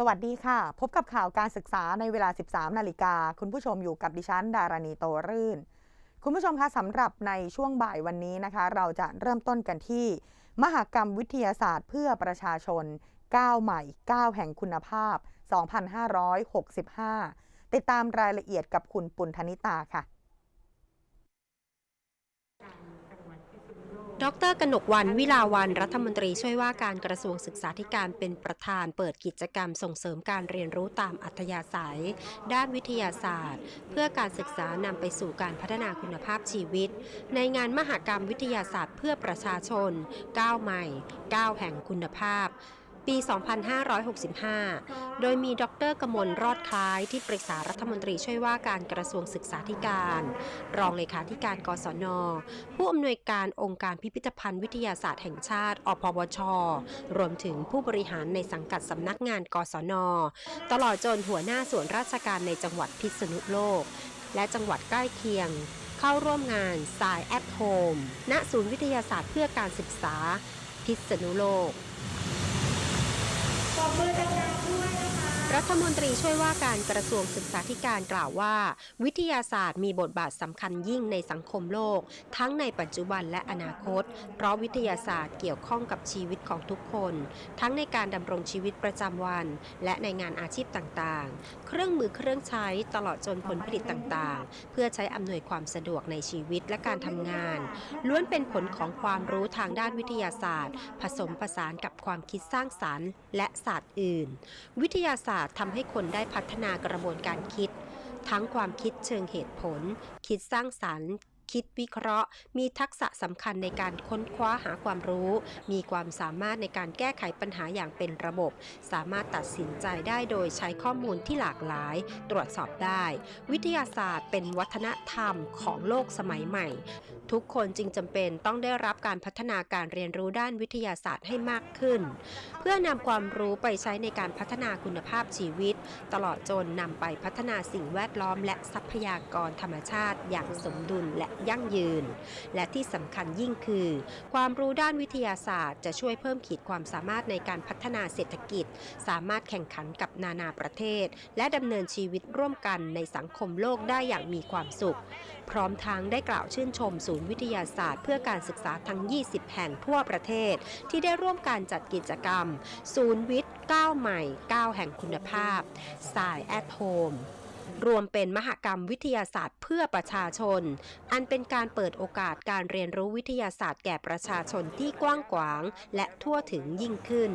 สวัสดีค่ะ พบกับข่าวการศึกษาในเวลา 13 นาฬิกา คุณผู้ชมอยู่กับดิฉัน ดารณีโตรื่น คุณผู้ชมคะสำหรับในช่วงบ่ายวันนี้นะคะ เราจะเริ่มต้นกันที่ มหกรรมวิทยาศาสตร์เพื่อประชาชน9ใหม่9แห่งคุณภาพ 2565 ติดตามรายละเอียดกับคุณปุณธนิตาค่ะ ดรกนกวันวิลาวันรัฐมนตรีช่วยว่าการกระทรวงศึกษาธิการเป็นประธานเปิดกิจกรรมส่งเสริมการเรียนรู้ตามอัธยาศัย ด้านวิทยาศาสตร์ เพื่อการศึกษานำไปสู่การพัฒนาคุณภาพชีวิต ในงานมหกรรมวิทยาศาสตร์เพื่อประชาชน9ใหม่9แห่งคุณภาพ ปี 2565 โดยมีดรกมลรอดคล้ายที่ปรึกษารัฐมนตรีช่วยว่าการกระทรวงศึกษาธิการ รองเลขาธิการกศน ผู้อำนวยการองค์การพิพิธภัณฑ์วิทยาศาสตร์แห่งชาติ อพวช รวมถึงผู้บริหารในสังกัดสำนักงานกศน ตลอดจนหัวหน้าส่วนราชการในจังหวัดพิษณุโลก และจังหวัดใกล้เคียง เข้าร่วมงานสายแอทโฮมณศูนย์วิทยาศาสตร์เพื่อการศึกษา พิษณุโลก Kabel. รัฐมนตรีช่วยว่าการกระทรวงศึกษาธิการกล่าวว่า วิทยาศาสตร์มีบทบาทสำคัญยิ่งในสังคมโลก ทั้งในปัจจุบันและอนาคต เพราะวิทยาศาสตร์เกี่ยวข้องกับชีวิตของทุกคน ทั้งในการดำรงชีวิตประจำวัน และในงานอาชีพต่างๆ เครื่องมือเครื่องใช้ตลอดจนผลผลิตต่างๆ เพื่อใช้อำนวยความสะดวกในชีวิตและการทำงาน ล้วนเป็นผลของความรู้ทางด้านวิทยาศาสตร์ ผสมผสานกับความคิดสร้างสรรค์ และศาสตร์อื่น วิทยาศาสตร์ทำให้คนได้พัฒนากระบวนการคิด ทั้งความคิดเชิงเหตุผล คิดสร้างสรรค์ คิดวิเคราะห์ มีทักษะสำคัญในการค้นคว้าหาความรู้ มีความสามารถในการแก้ไขปัญหาอย่างเป็นระบบ สามารถตัดสินใจได้โดยใช้ข้อมูลที่หลากหลาย ตรวจสอบได้ วิทยาศาสตร์เป็นวัฒนธรรมของโลกสมัยใหม่ ทุกคนจึงจำเป็นต้องได้รับการพัฒนาการเรียนรู้ด้านวิทยาศาสตร์ให้มากขึ้น เพื่อนำความรู้ไปใช้ในการพัฒนาคุณภาพชีวิต ตลอดจนนำไปพัฒนาสิ่งแวดล้อมและทรัพยากรธรรมชาติอย่างสมดุลและยั่งยืน และที่สำคัญยิ่งคือ ความรู้ด้านวิทยาศาสตร์ จะช่วยเพิ่มขีดความสามารถในการพัฒนาเศรษฐกิจ สามารถแข่งขันกับนานาประเทศ และดำเนินชีวิตร่วมกันในสังคมโลกได้อย่างมีความสุข พร้อมทั้งได้กล่าวชื่นชมศูนย์วิทยาศาสตร์ เพื่อการศึกษาทั้ง 20 แห่งทั่วประเทศ ที่ได้ร่วมการจัดกิจกรรม ศูนย์วิทย์9ใหม่9แห่งคุณภาพ สายแอทโฮม รวมเป็นมหกรรมวิทยาศาสตร์เพื่อประชาชน อันเป็นการเปิดโอกาสการเรียนรู้วิทยาศาสตร์แก่ประชาชนที่กว้างขวาง และทั่วถึงยิ่งขึ้น